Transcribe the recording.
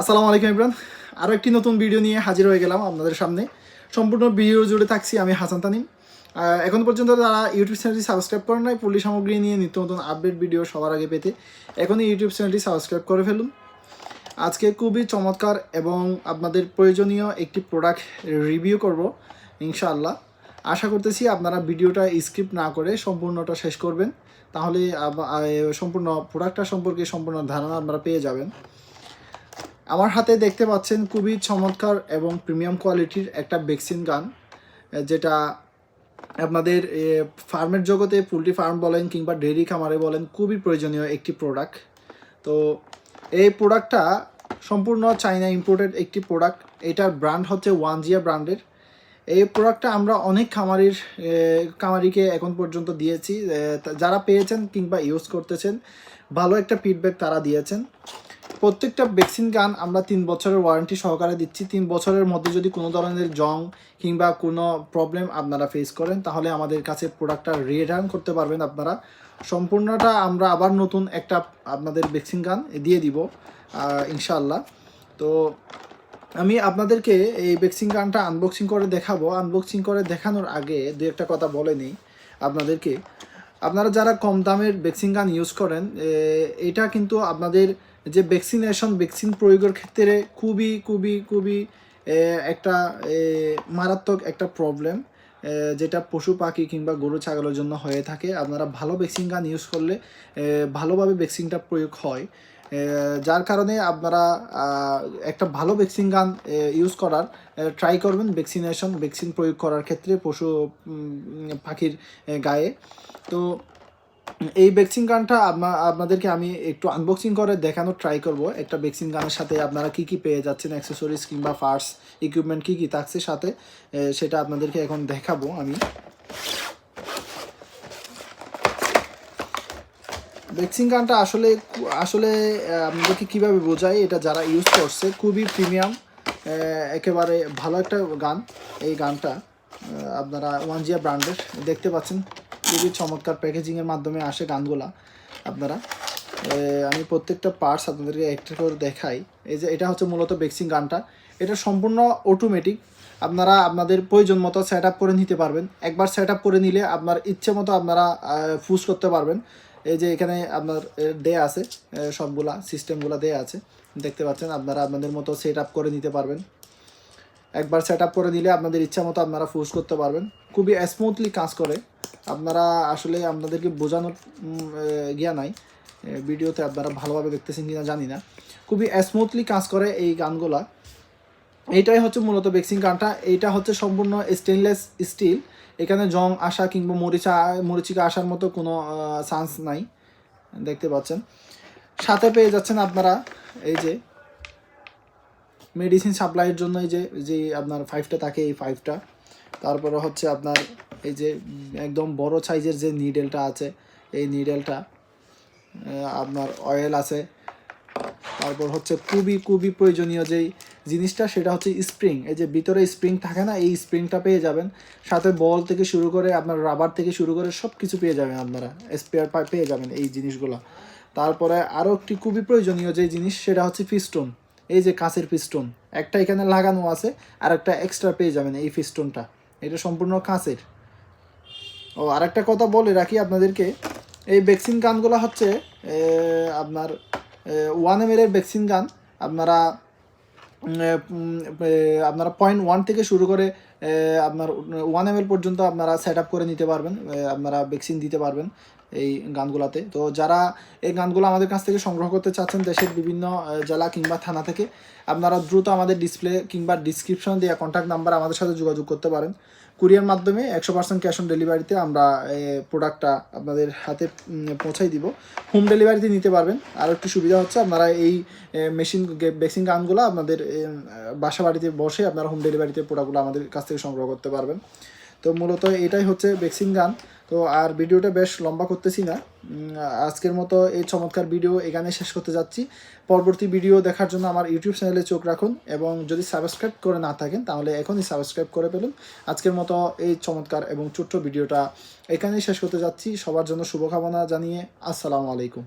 আসসালামু আলাইকুম ইমরান। আরও একটি নতুন ভিডিও নিয়ে হাজির হয়ে গেলাম আপনাদের সামনে। সম্পূর্ণ ভিডিও জুড়ে থাকছি আমি হাসান তানিম। এখন পর্যন্ত তারা ইউটিউব চ্যানেলটি সাবস্ক্রাইব করেন নাই পল্লী সামগ্রী নিয়ে নিত্য নতুন আপডেট ভিডিও সবার আগে পেতে এখনই ইউটিউব চ্যানেলটি সাবস্ক্রাইব করে ফেলুন। আজকে খুবই চমৎকার এবং আপনাদের প্রয়োজনীয় একটি প্রোডাক্ট রিভিউ করব, ইনশাআল্লাহ। আশা করতেছি আপনারা ভিডিওটা স্কিপ না করে সম্পূর্ণটা শেষ করবেন। তাহলে সম্পূর্ণ প্রোডাক্টটা সম্পর্কে সম্পূর্ণ ধারণা আপনারা পেয়ে যাবেন। আমার হাতে দেখতে পাচ্ছেন খুবই চমৎকার এবং প্রিমিয়াম কোয়ালিটির একটা ভ্যাকসিন গান, যেটা আপনাদের ফার্মের জগতে পোলট্রি ফার্ম বলেন কিংবা ডেইরি খামারে বলেন, খুবই প্রয়োজনীয় একটি প্রোডাক্ট তো এই প্রোডাক্টটা সম্পূর্ণ চাইনা ইম্পোর্টেড একটি প্রোডাক্ট এটার ব্র্যান্ড হচ্ছে ওয়ান জিয়া ব্র্যান্ডের এই প্রোডাক্টটা আমরা অনেক খামারির খামারিকে এখন পর্যন্ত দিয়েছি যারা পেয়েছেন কিংবা ইউজ করতেছেন, ভালো একটা ফিডব্যাক তারা দিয়েছেন। প্রত্যেকটা ভ্যাকসিন গান আমরা তিন বছরের ওয়ারেন্টি সহকারে দিচ্ছি। তিন বছরের মধ্যে যদি কোনো ধরনের জং কিংবা কোনো প্রবলেম আপনারা ফেস করেন, তাহলে আমাদের কাছে প্রোডাক্টটা রিটার্ন করতে পারবেন আপনারা। সম্পূর্ণটা আমরা আবার নতুন একটা আপনাদের ভ্যাকসিন গান দিয়ে দিব ইনশাআল্লাহ। তো আমি আপনাদেরকে এই ভ্যাকসিন গানটা আনবক্সিং করে দেখাবো। আনবক্সিং করে দেখানোর আগে দু একটা কথা বলে নিই আপনাদেরকে। আপনারা যারা কম দামের ভ্যাকসিন গান ইউজ করেন এটা কিন্তু আপনাদের যে ভ্যাকসিনেশন ভ্যাকসিন প্রয়োগের ক্ষেত্রে খুবই খুবই খুবই একটা মারাত্মক একটা প্রবলেম যেটা পশু পাখি কিংবা গরু, ছাগলের জন্য হয়ে থাকে। আপনারা ভালো ভ্যাকসিন গান ইউজ করলে ভালোভাবে ভ্যাকসিনটা প্রয়োগ হয়। যার কারণে আপনারা একটা ভালো ভ্যাকসিন গান ইউজ করার ট্রাই করবেন ভ্যাকসিনেশন ভ্যাকসিন প্রয়োগ করার ক্ষেত্রে পশু পাখির গায়ে। তো এই ভ্যাকসিন গানটা আপনা- আপনাদেরকে আমি একটু আনবক্সিং করে দেখানোর ট্রাই করব। একটা ভ্যাকসিন গানের সাথে আপনারা কি কি পেয়ে যাচ্ছেন অ্যাক্সেসরিজ কিংবা ফার্স ইকুইপমেন্ট কি কি থাকছে সাথে সেটা আপনাদেরকে এখন দেখাবো আমি। ভ্যাকসিন গানটা আসলে আসলে আপনাদেরকে কীভাবে বোঝাই, এটা যারা ইউজ করছে, খুবই প্রিমিয়াম একেবারে ভালো একটা গান, এই গানটা আপনারা ওয়ান জিয়া ব্র্যান্ডের দেখতে পাচ্ছেন। খুবই চমৎকার প্যাকেজিংয়ের মাধ্যমে আসে গানগুলা আপনারা। আমি প্রত্যেকটা পার্টস আপনাদেরকে একটা করে দেখাই। এই যে এটা হচ্ছে মূলত বেক্সিং গানটা। এটা সম্পূর্ণ অটোমেটিক আপনারা আপনাদের প্রয়োজন মতো সেট করে নিতে পারবেন। একবার সেট করে নিলে আপনার ইচ্ছে মতো আপনারা ফুস করতে পারবেন। এই যে এখানে আপনার দেয়া আছে। সবগুলা সিস্টেমগুলো দেয়া আছে। দেখতে পাচ্ছেন, আপনারা আপনাদের মতো সেট করে নিতে পারবেন। একবার সেট করে নিলে আপনাদের ইচ্ছা মতো আপনারা ফুস করতে পারবেন। খুবই স্মুথলি কাজ করে। আপনারা আসলে আপনাদেরকে বোঝানোর গিয়া নাই। ভিডিওতে আপনারা ভালোভাবে দেখতেছেন কিনা জানি না। খুবই স্মুথলি কাজ করে এই গানগুলা। এইটাই হচ্ছে মূলত বেক্সিং গানটা। এইটা হচ্ছে সম্পূর্ণ স্টেনলেস স্টিল এখানে জং আসা কিংবা মরিচা, মরিচিকা আসার মতো কোনো চান্স নাই। দেখতে পাচ্ছেন। সাথে পেয়ে যাচ্ছেন আপনারা এই যে মেডিসিন সাপ্লাইয়ের জন্য এই যে যে আপনার ফাইভটা থাকে, এই ফাইভটা তারপরে হচ্ছে আপনার এই যে একদম বড় সাইজের যে নিডেলটা আছে, এই নিডেলটা আপনার অয়েল আছে। তারপর হচ্ছে খুবই খুবই প্রয়োজনীয় যেই জিনিসটা, সেটা হচ্ছে স্প্রিং এই যে ভিতরে স্প্রিং থাকে না, এই স্প্রিংটা পেয়ে যাবেন। সাথে বল থেকে শুরু করে আপনার রাবার থেকে শুরু করে সব কিছু পেয়ে যাবেন আপনারা স্পেয়ার পেয়ে যাবেন এই জিনিসগুলো। তারপরে আরও একটি খুবই প্রয়োজনীয় যে জিনিস, সেটা হচ্ছে ফিস্টোন এই যে কাঁচের পিস্টন একটা এখানে লাগানো আছে আর একটা এক্সট্রা পেয়ে যাবেন এই পিস্টনটা এটা সম্পূর্ণ কাঁচের ও আর একটা কথা বলে রাখি আপনাদেরকে। এই ভ্যাকসিন গানগুলো হচ্ছে আপনার ওয়ান এম এর ভ্যাকসিন গান। আপনারা আপনারা পয়েন্ট ওয়ান থেকে শুরু করে আপনার, ওয়ান এম পর্যন্ত আপনারা সেট আপ করে নিতে পারবেন আপনারা ভ্যাকসিন দিতে পারবেন। এই গানগুলাতে। তো যারা এই গানগুলো আমাদের কাছ থেকে সংগ্রহ করতে চাচ্ছেন দেশের বিভিন্ন জেলা কিংবা থানা থেকে, আপনারা দ্রুত আমাদের ডিসপ্লে কিংবা ডিসক্রিপশন দিয়ে কন্ট্যাক্ট নাম্বার আমাদের সাথে যোগাযোগ করতে পারেন। কুরিয়ার মাধ্যমে একশো পার্সেন্ট ক্যাশ অন ডেলিভারিতে আমরা প্রোডাক্টটা আপনাদের হাতে পৌঁছাই দিব। হোম ডেলিভারিতে নিতে পারবেন। আর একটু সুবিধা হচ্ছে, আপনারা এই মেশিন বেসিং গানগুলো আপনাদের বাসা বাড়িতে বসে আপনারা হোম ডেলিভারিতে প্রোডাক্টগুলো আমাদের কাছ থেকে সংগ্রহ করতে পারবেন। তো মূলত এটাই হচ্ছে ভ্যাকসিন গান। তো আর ভিডিওটা বেশ লম্বা করতেছি না। আজকের মতো এই চমৎকার ভিডিও এখানে শেষ করতে যাচ্ছি। পরবর্তী ভিডিও দেখার জন্য আমার ইউটিউব চ্যানেলে চোখ রাখুন এবং যদি সাবস্ক্রাইব করে না থাকেন তাহলে এখনই সাবস্ক্রাইব করে ফেলুন। আজকের মতো এই চমৎকার এবং ছোট্ট ভিডিওটা এখানেই শেষ করতে যাচ্ছি। সবার জন্য শুভকামনা জানিয়ে আসসালামু আলাইকুম।